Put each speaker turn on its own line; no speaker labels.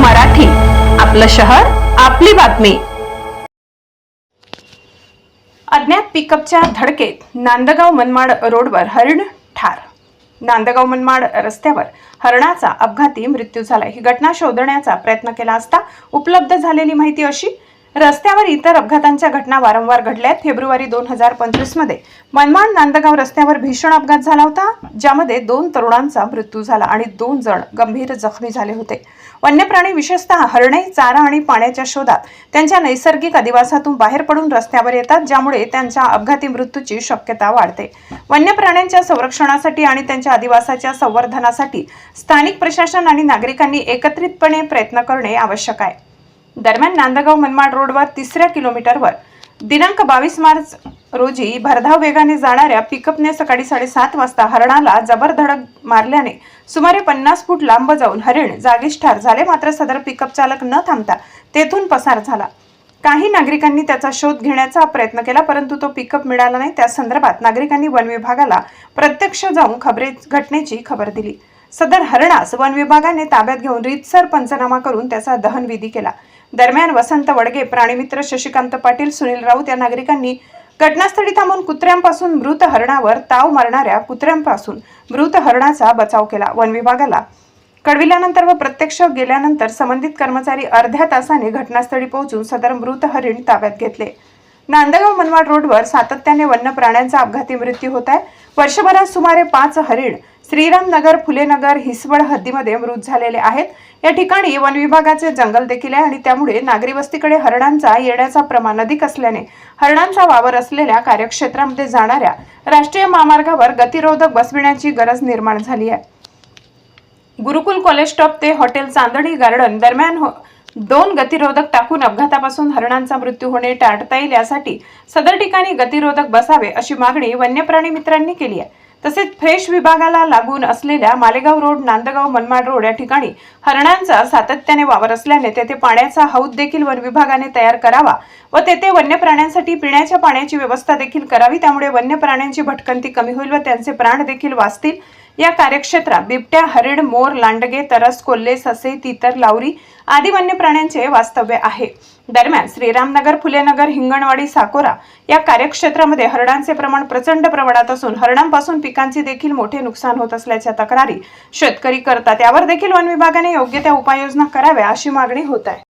मराठी. आपलं शहर आपली बातमी. अज्ञात पिकअपच्या धडकेत नांदगाव मनमाड रोडवर हरिण ठार. नांदगाव मनमाड रस्त्यावर हरणाचा अपघाती मृत्यू झाला ही घटना शोधण्याचा प्रयत्न केला असता उपलब्ध झालेली माहिती अशी रस्त्यावर इतर अपघातांच्या घटना वारंवार घडल्यात. फेब्रुवारी दोन हजार पंचवीसमध्ये मनमाड नांदगाव रस्त्यावर भीषण अपघात झाला होता ज्यामध्ये दोन तरुणांचा मृत्यू झाला आणि दोन जण गंभीर जखमी झाले होते. वन्य प्राणी विशेषतः हरणे चारा आणि पाण्याच्या शोधात त्यांच्या नैसर्गिक अधिवासातून बाहेर पडून रस्त्यावर येतात ज्यामुळे त्यांच्या अपघाती मृत्यूची शक्यता वाढते. वन्य प्राण्यांच्या संरक्षणासाठी आणि त्यांच्या अधिवासाच्या संवर्धनासाठी स्थानिक प्रशासन आणि नागरिकांनी एकत्रितपणे प्रयत्न करणे आवश्यक आहे. दरम्यान नांदगाव मनमाड रोडवर तिसऱ्या किलोमीटरवर. दिनांक बावीस मार्च रोजी भरधाव वेगाने जाणाऱ्या पिकअपने सकाळी साडेसात वाजता हरणाला जबर धडक मारल्याने सुमारे पन्नास फूट लांब जाऊन हरिण जागीच ठार झाले. मात्र सदर पिकअप चालक न थांबता तेथून पसार झाला. काही नागरिकांनी त्याचा शोध घेण्याचा प्रयत्न केला परंतु तो पिकअप मिळाला नाही. त्या संदर्भात नागरिकांनी वन विभागाला प्रत्यक्ष जाऊन खबरे घटनेची खबर दिली. सदर हरणास वन विभागाने ताब्यात घेऊन रीतसर पंचनामा करून त्याचा दहनविधी केला. दरम्यान वसंत वडगे प्राणीमित्र शशिकांत पाटील सुनील राऊत या नागरिकांनी घटनास्थळी थांबून कुत्र्यांपासून मृत हरणावर ताव मारणाऱ्या कुत्र्यांपासून मृत हरणाचा बचाव केला. वन विभागाला कळविल्यानंतर व प्रत्यक्ष गेल्यानंतर संबंधित कर्मचारी अर्ध्या तासाने घटनास्थळी पोहोचून सदर मृत हरिण ताब्यात घेतले. नांदगाव मनमाड रोडवर सातत्याने वन्य प्राण्यांचा अपघाती मृत्यू होत आहे. वर्षभरात सुमारे पाच हरिण श्रीरामनगर फुलेनगर हिसवड हद्दीमध्ये मृत झालेले आहेत. या ठिकाणी वन विभागाचे जंगल देखील आहे आणि त्यामुळे नागरी वस्तीकडे हरणांचा येण्याचा प्रमाण अधिक असल्याने हरणांचा वावर असलेल्या कार्यक्षेत्रामध्ये जाणाऱ्या राष्ट्रीय महामार्गावर गतिरोधक बसविण्याची गरज निर्माण झाली आहे. गुरुकुल कॉलेज स्टॉप ते हॉटेल चांदणी गार्डन दरम्यान हो- दोन गतिरोधक टाकून अपघातापासून हरणांचा मृत्यू होणे टाळता येईल यासाठी सदर ठिकाणी गतिरोधक बसावे अशी मागणी वन्यप्राणी मित्रांनी केली आहे. तसेच फ्रेश विभागाला लागून असलेल्या मालेगाव रोड नांदगाव मनमाड रोड या ठिकाणी हरणांचा सातत्याने वावर असल्याने तेथे पाण्याचा हौद देखील वन विभागाने तयार करावा व तेथे वन्य प्राण्यांसाठी पिण्याच्या पाण्याची व्यवस्था देखील करावी. त्यामुळे वन्य प्राण्यांची भटकंती कमी होईल व त्यांचे प्राण देखील वाचतील. या कार्यक्षेत्रात बिबट्या हरिण मोर लांडगे तरस कोल्हे ससे तितर लावरी आदी वन्य प्राण्यांचे वास्तव्य आहे. दरम्यान श्रीरामनगर फुलेनगर हिंगणवाडी साकोरा या कार्यक्षेत्रामध्ये हरणांचे प्रमाण प्रचंड प्रमाणात असून हरणांपासून पिकांचे देखील मोठे नुकसान होत असल्याच्या तक्रारी शेतकरी करतात. यावर देखील वन विभागाने योग्य त्या उपाययोजना कराव्या अशी मागणी होत आहे.